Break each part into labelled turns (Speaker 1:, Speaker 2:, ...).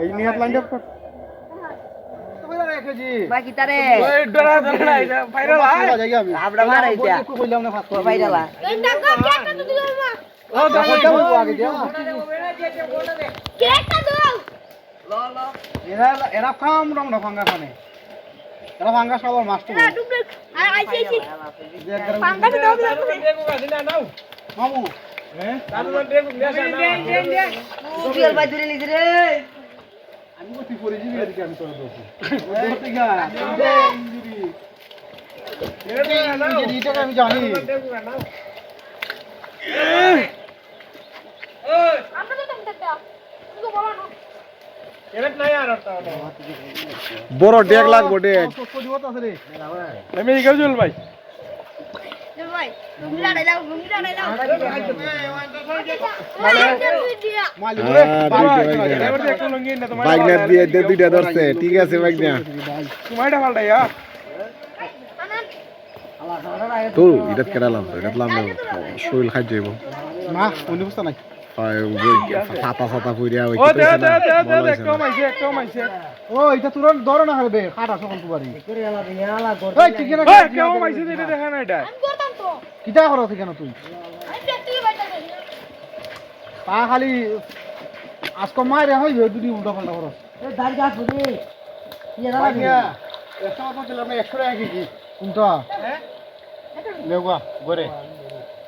Speaker 1: এই নিয়ে line up কর
Speaker 2: বাকি তারে।
Speaker 1: ওই ডরা ডরা এটা ভাইরাল আয়
Speaker 2: আমরা মারা এটা
Speaker 1: কইলাম না ফাস্ট
Speaker 2: বাইরালা
Speaker 3: এটা কো কেকটা তো দিও মা
Speaker 1: ও দাও আগে দিয়া
Speaker 3: কেকটা দাও
Speaker 1: এরা এরা খাম রং না খানে এরা ফাঙ্গা সবার মাস্টার
Speaker 3: না ডুবলে আর আইছি আইছি
Speaker 1: যে একদম
Speaker 3: পাঙ্গা দাও দাও
Speaker 1: মামু।
Speaker 2: সুবিয়াল বাই ধরে লিজ রে।
Speaker 1: আমি কতি পড়ে যাবি এদিকে আমি তোর দোষ। ধরতে গা ইঞ্জুরি আমি জানি।
Speaker 3: আমরা তো তুমি না।
Speaker 4: বড় ডেক লাগবো ডেক আমি এই গজল ভাই
Speaker 3: চল ভাই তুমি লড়াই দাও তুমি লড়াই দাও
Speaker 1: মালি রে
Speaker 4: দুইটা বাইক না দিয়ে দে দুইটা ধরছে ঠিক আছে বাইক না তো এটা কেরালাম শরীর খাই যাইব
Speaker 1: না অন্য বুঝতা নাই।
Speaker 4: ছাতা ছাতা পুরিয়া ওই
Speaker 1: ও এটা তোর ধরে না হবে খাটা সকল কুবারি
Speaker 2: করে আলা দিন আলা গর
Speaker 1: এই ঠিক না
Speaker 3: আমি করতাম তো।
Speaker 1: কিটা করো কেন তুই? পা খালি আজকে মারে হইবে দুটি উল্টা পাল্টা করো।
Speaker 2: এ দাঁড় গা ফুদি ইয়া দাঁড়া দিন
Speaker 1: একশো টাকা দিলাম না একশো টাকা কেজি। কোনটা লেগুয়া গরে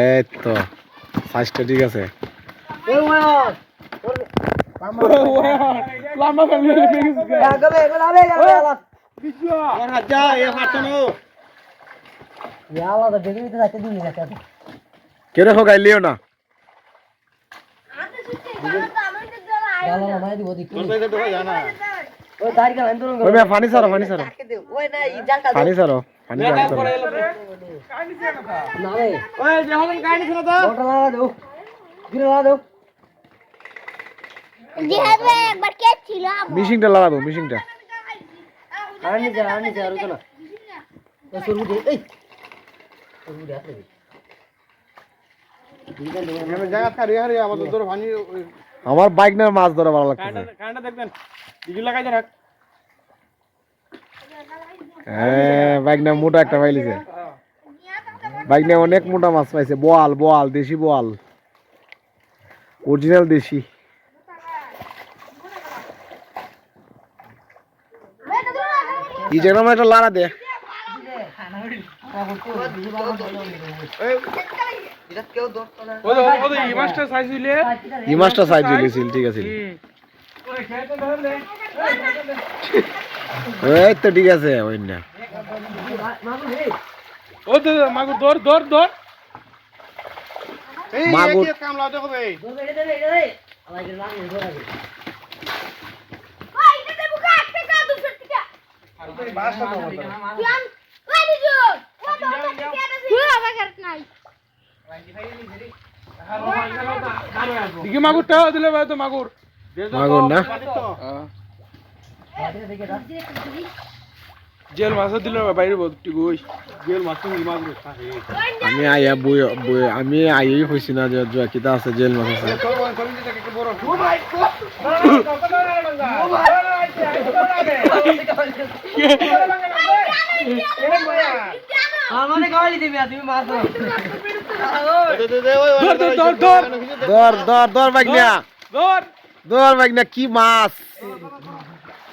Speaker 4: এই তো সাইজটা ঠিক আছে।
Speaker 2: ওই ওই লাম্বা ফ্যামিলি গবে গবে আবে গবে আলা
Speaker 1: ওর হাত যা এ হাত নো?
Speaker 2: যাচ্ছে দিন না
Speaker 3: আতে সুতে তো
Speaker 2: গালা মাই দিব দেখি।
Speaker 1: তোর তো দেখা যায় না
Speaker 2: ওই দাঁড় গা আন্দোলন
Speaker 4: ওই পানি সারো পানি সারো।
Speaker 2: ওই না জালটা
Speaker 4: পানি সারো পানি সারো।
Speaker 2: না রে
Speaker 1: ওই যখন কাহিনী শোনা তো
Speaker 2: ওটা লাগা দাও গিরে লাগা দাও
Speaker 3: জিহাদে একবার কে ছিল
Speaker 4: মিশিংটা লাগাবো মিশিংটা।
Speaker 2: আনি যা আনি যা রুকো না দে এই দে আপনি
Speaker 4: আমার বাইক না মাছ ধরা ভালো লাগতেছে।
Speaker 1: কাঁটা দেখবেন। দিদি লাগাই রাখ
Speaker 4: হ্যাঁ বাইক না মোটা একটা পাইলিছে। বাইক না অনেক মোটা মাছ পাইছে। বোয়াল বোয়াল দেশি বোয়াল। অরিজিনাল দেশি। একটা লাড়া দে। মাছটা সাইজ ঠিক আছে। এই তো ঠিক আছে ওই না।
Speaker 1: এই
Speaker 4: মাগুর।
Speaker 1: এক কাম লাও দেখো ভাই
Speaker 2: ধরবে এটা দে এটা দে আলাই গেল লাগবে ধরে
Speaker 3: ওই এটা দেবো কা একটা কা দুশো টাকা ইয়ান ওই দিজু ও তো টাকা আছে হুয়া বাগার নাই
Speaker 4: মাগুর না?
Speaker 2: দেখে দেখে দাও
Speaker 1: জেল মাছ দিল বাইরে বলতে গই জেল মাছ তুমি মাছ
Speaker 4: আমি আইয়া বই বই আমি আইয়াই হইছি না যে জয়া কিতা আছে জেল মাছ আছে।
Speaker 2: ধরো
Speaker 4: দর দর দর বাইক না দর বাইক না কি মাছ?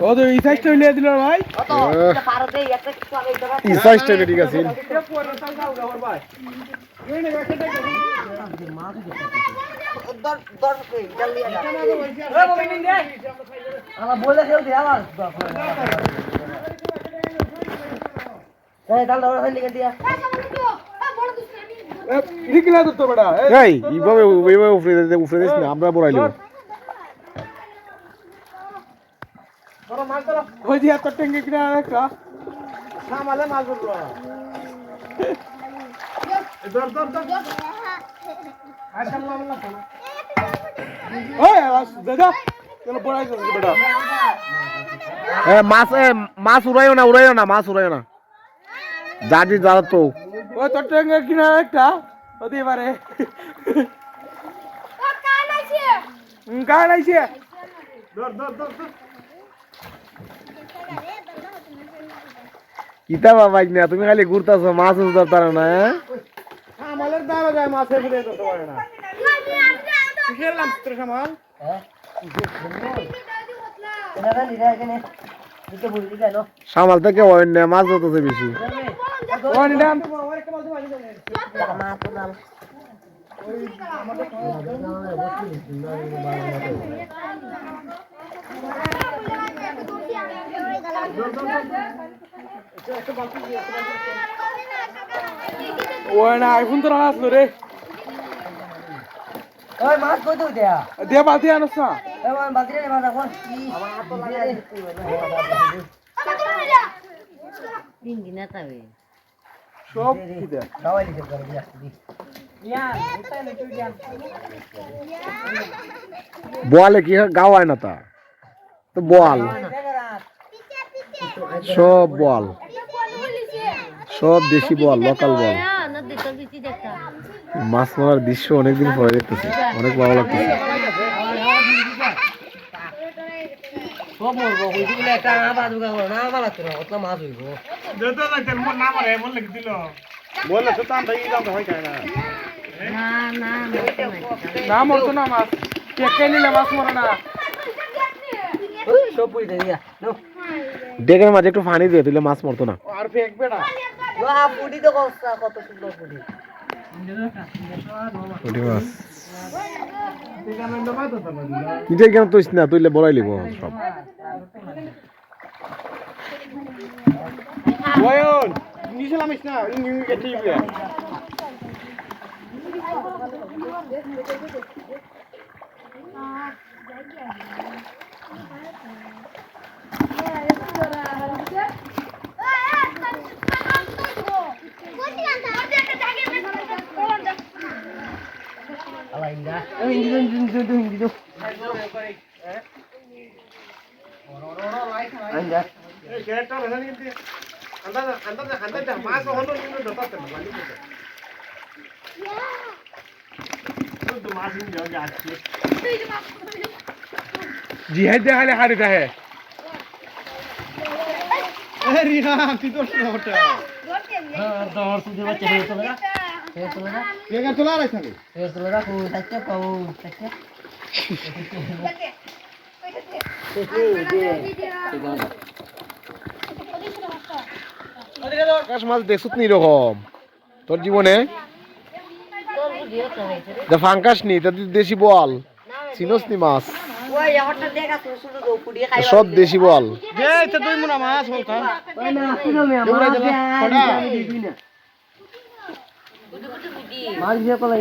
Speaker 1: ও
Speaker 2: তো
Speaker 5: এই সাইজটা হইলে দিল ভাই?
Speaker 4: এই সাইজটা ঠিক আছে।
Speaker 2: আমার বলে কেউ দিয়ে আমার এই তাহলে ওরা হইলে কেন দিয়া
Speaker 5: ইরিকিলা তো বেটা
Speaker 4: এই এইভাবে এইভাবে উফরে দিতে উফরে দিস না
Speaker 5: ওই টেঙ্গে কিনা একটা।
Speaker 1: সামালে মাছ ধরবো। ধর
Speaker 5: দাদা
Speaker 4: মাছ মাছ উড়াইও না উড়াইও না মাছ উড়াইও না। জাজি যা তো।
Speaker 5: ওই তোর টেঙ্গে কিনা একটা। হতে পারে গান আইছে
Speaker 1: ধর ধর ধর ধর।
Speaker 4: কিতা বাবা না তুমি খালি ঘুরতাছো মাছ ধরতার না হ্যাঁ?
Speaker 1: সামালের দ্বারা যায় মাছে ফিরে ধরতে পারে না। কিসের সামাল?
Speaker 2: হ্যাঁ
Speaker 4: সামাল থেকে অন্য মাছ ধরতেছে বেশি।
Speaker 5: ও না আইফোন তো আসলো রে।
Speaker 2: ওই মাছ কই তুই দেয়া?
Speaker 5: দে বাতি আনস না?
Speaker 2: এই ওই বাজারে নে মাছ এখন আমার হাত তো লাগে
Speaker 5: সব কি দে।
Speaker 2: দাওয়াই দিতে করে দিয়া। দি
Speaker 4: কি হয়? গাওয়ায় না তা তো বোয়াল সব বল সব দেশি বল লোকাল বল মাছ মারার দৃশ্য অনেকদিন পরে দেখতেছি অনেক ভালো লাগতেছে
Speaker 2: না বালা মাছ হইবো
Speaker 1: না তেল মন না মারে মন লাগি দিল বলে তো তাম ভাই দাম হয় খায় না
Speaker 5: না মরতো না মাছ কেকে নিলে মাছ মরে না
Speaker 2: সব দিয়া নো
Speaker 4: ডেকের মাঝে একটু পানি দিয়ে তুলে মাছ মরতো না।
Speaker 1: আর ফেকবে না।
Speaker 2: তো কত সুন্দর
Speaker 4: মাছ। কেন তুইস তুইলে বড়াই লিব সব।
Speaker 1: ওয়ন না ইং এটি ইয়ে
Speaker 2: আলা ইন্দা এই ইন্দি ইন্দি ইন্দি ইন্দি ইন্দি আইন্দা
Speaker 1: এই ক্যারেক্টার হলো কিন্তু আন্দাজ আন্দাজ আন্দাজ মাছ হলো কিন্তু দতাতে না লাগি তো তো মাছ নিয়ে যাও যাচ্ছে
Speaker 5: জিহাদ দেখালে হারি থাকে
Speaker 1: এ রিনা তুই তো শুনো ওটা
Speaker 2: দর সুদি বাচ্চা হয়ে
Speaker 4: আকাশ মাছ দেখছত নি রকম তোর জীবনে? ফাঙ্কাস নি তা তুই দেশি বল চিনস নি মাছ? সব দেশি বল
Speaker 1: যে তো দুই মুনা মাছ
Speaker 2: দিয়ে কলা